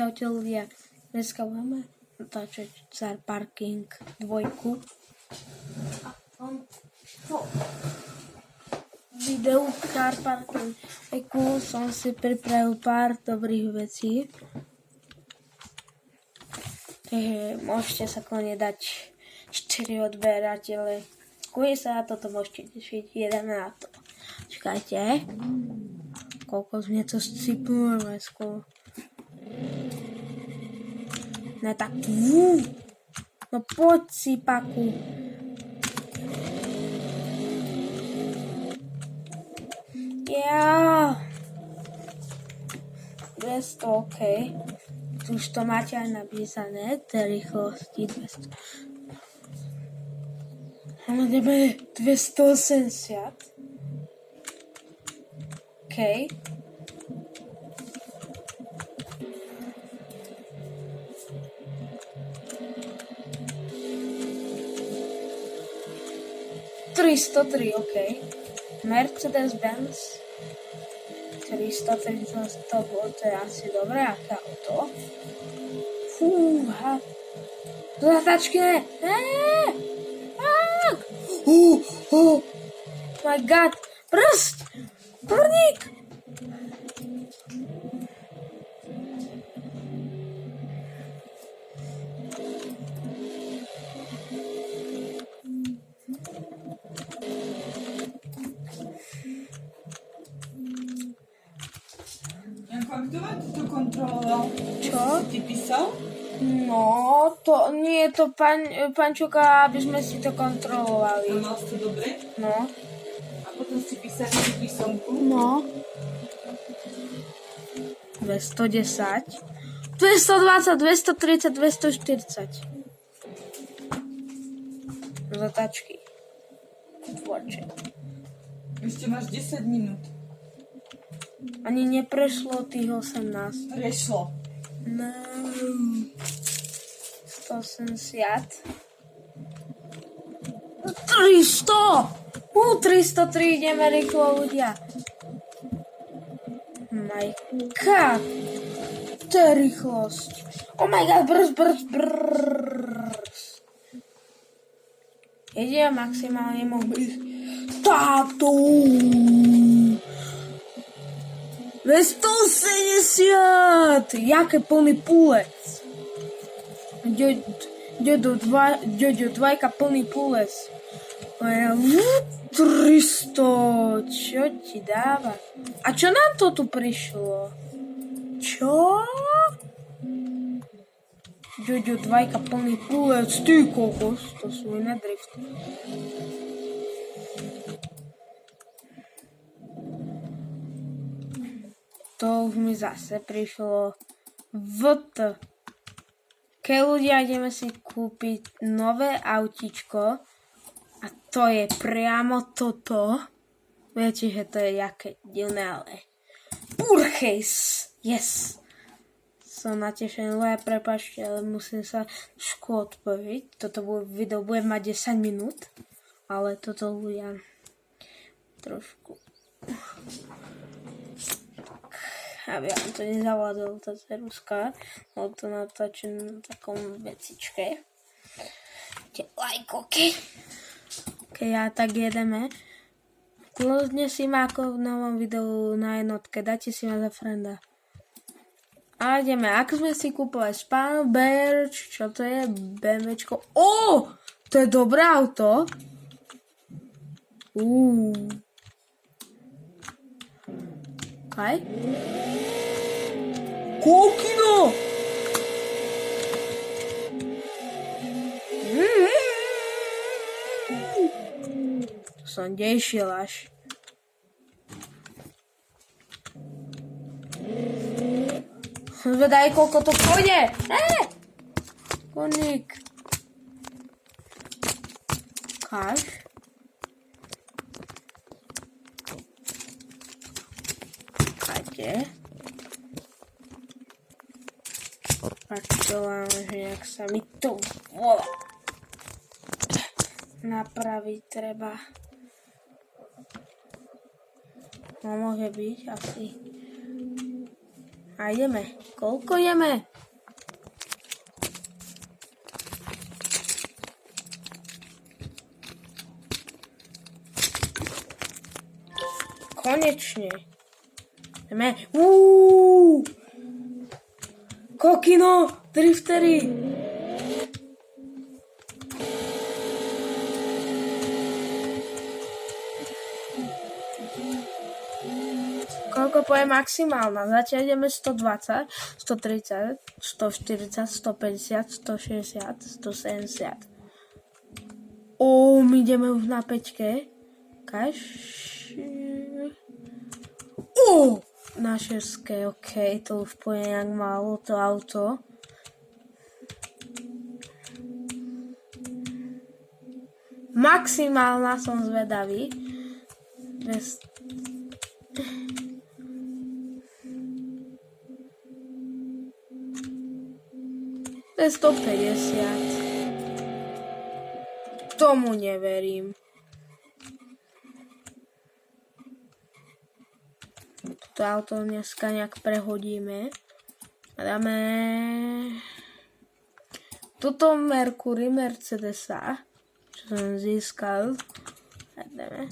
Čaute ľudia, dneska budeme natáčať Car Parking dvojku. A on po videu Car Parking dvojku som si pripravil pár dobrých vecí. Takže môžete sa kone dať 4 odberateľe. Kuje sa na toto môžete tešiť jeden na to. Čakajte. Koľko mne to scipnú, ale skôr. Ne tak vú. No poď si, paku. Ja. 200, OK. Už to máte aj napísané, tie rýchlosti 200. Ale ideme 280. OK. Tristo tri, OK. Mercedes-Benz 330 to bolo, to je asi dobré, aké auto. Fúha. Zatačky ne. Uh, uh. My god. Prst. Kurník. Písal? No, to nie je to pan, pančuka, aby sme si to A kontrolovali. mal si to dobre? No. A potom si písali tú písomku? No. 210. 220, 230, 240. Zatačky. Tvorče. Ešte máš 10 minút. Ani neprešlo tých 18. Prešlo. No. 180. 300! Ú, 303, ideme rýchlo ľudia. My god. To je rýchlosť. Oh my god, brz, brz, brz. Jedem maximálne mohol byť. Táto. 270! Jaké plný púlec. Ďoďo, dva, ďoďo, dvajka plný púlec. A ja, vú, 300, čo ti dáva? A čo nám to tu prišlo? Čo? Ďoďo, dvajka plný púlec, ty kokos, to to už mi zase prišlo VT. Keď ľudia ideme si kúpiť nové autičko a to je priamo toto. Viete, že to je jaké divné, ale Urchejs, yes. Som natešený, ale prepačte, ale musím sa trošku odpojiť. Toto bude, video bude mať 10 minút, ale toto ľudia trošku aby vám to nezavládol tá ceruska, lebo to natáčam na takom vecičke. Tie lajkoky. Keď ja tak jedeme. Kľudne si ma ako v novom videu na jednotke, dajte si ma za frenda. A ideme, ako sme si kúpovali Spano Berč, čo to je? BMWčko. Ó, to je dobré auto. Uuu. Kaj? Koľkino? To som dešiel až. Zvedaj, koľko to pôjde. Eh! Koník. Kaž. Tak to mám, že jak sa mi to volá. Napraviť treba. No môže byť asi. A ideme. Koľko jeme? Konečne. Ideme. Uuu. Kokino, driftery. Koľko povie maximálna? Zatiaľ ideme 120, 130, 140, 150, 160, 170. Ó, my ideme už na peťke. Kaž... Ó, na šeske, ok, to už povie nejak málo, to auto. Maximálna som zvedavý. Bez... Je 150. Tomu neverím. Toto auto dneska nejak prehodíme. A dáme... Toto Mercury Mercedesa, čo som získal. A dáme.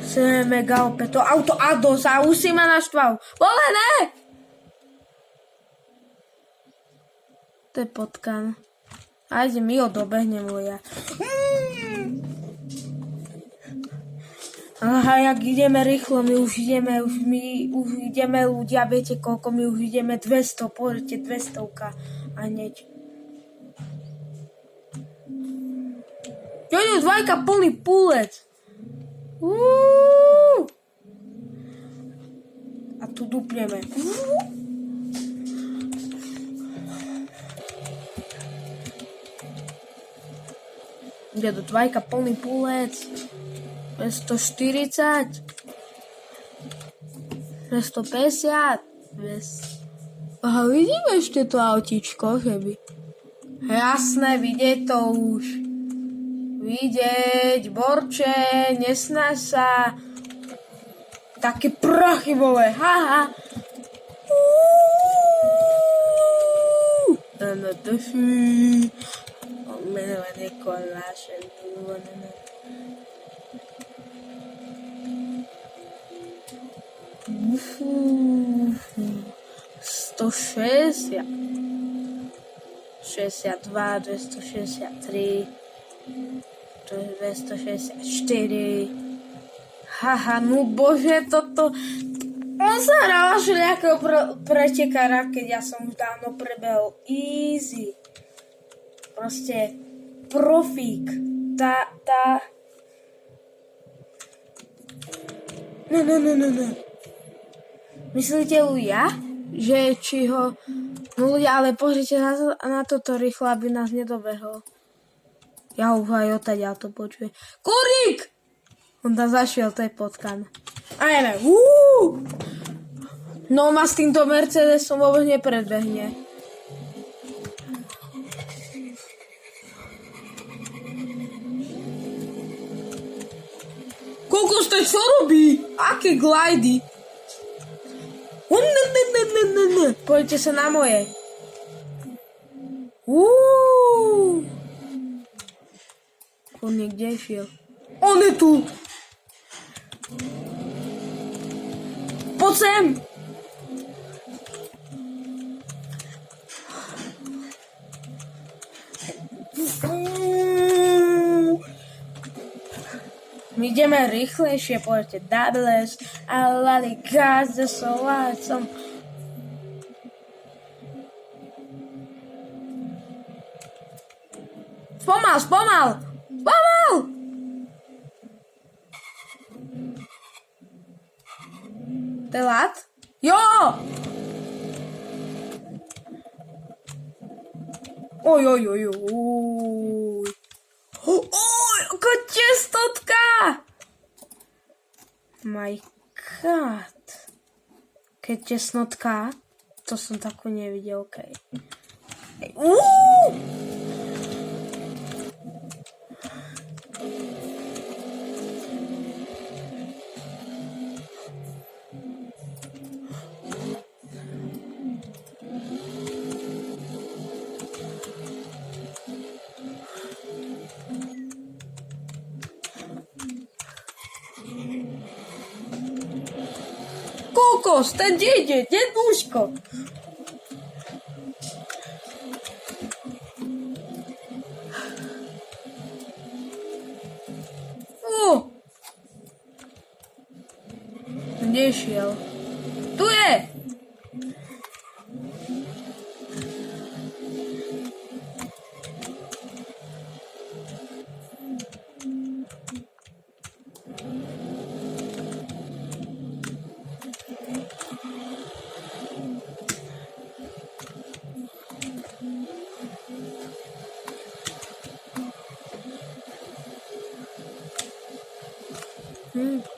Chceme mega opäť to auto Ados a už si ma naštval. Vole, ne! To je potkan. Ajde, my ho dobehnem, ja. Aha, jak ideme rýchlo, my už ideme, už my už ideme ľudia, viete koľko, my už ideme 200, pozrite, 200 a hneď. Jojo, dvajka plný púlec. Uú. A tu dupneme. Ide do dvajka plný púlec. 240. 250. 200. Aha, vidíme ešte to autičko, že by. Jasné, vidieť to už. Vidieť, borče, nesnaž sa. Také prachy vole, haha. No, to si. Menované koláše. 160. 62, 263, 264. Haha, no bože, toto... On sa hral až nejakého pre, pretekára, keď ja som dávno prebehol. Easy. Proste profík. Tá, tá... No, no, no, no, no. Myslíte ľudia, že či ho... No ľudia, ale pozrite na, na toto rýchlo, aby nás nedobehol. Ja ho aj odtiaľ to počujem. Kurík! On tam zašiel, to je potkan. A jeme. No ma s týmto Mercedesom vôbec nepredbehne. Koľko ste čo robí? Aké glidy? Poďte sa na moje. Uuu. On niekde šiel. On je tu. Poď sem. My ideme rýchlejšie, poďte doubles a lali gaz so solácom. Spomal, spomal! Spomal! Lat? Jo! Oj, oj, oj, oj. Oj, ako testotka! My god. Keď tesnotka, to som takú nevidel, okej. Okay. Uuu! Внуко, стадите, дедушка. О! Где еще я? Туэ! Kde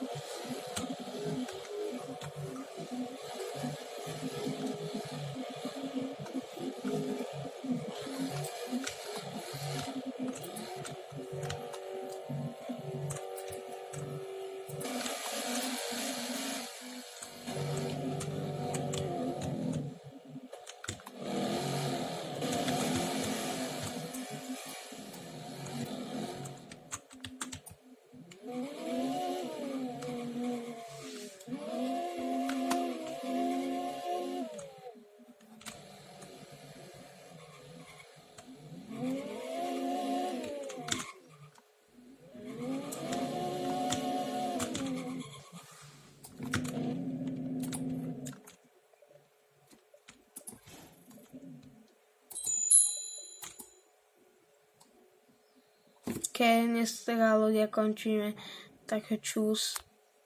teda ľudia končíme, tak čus.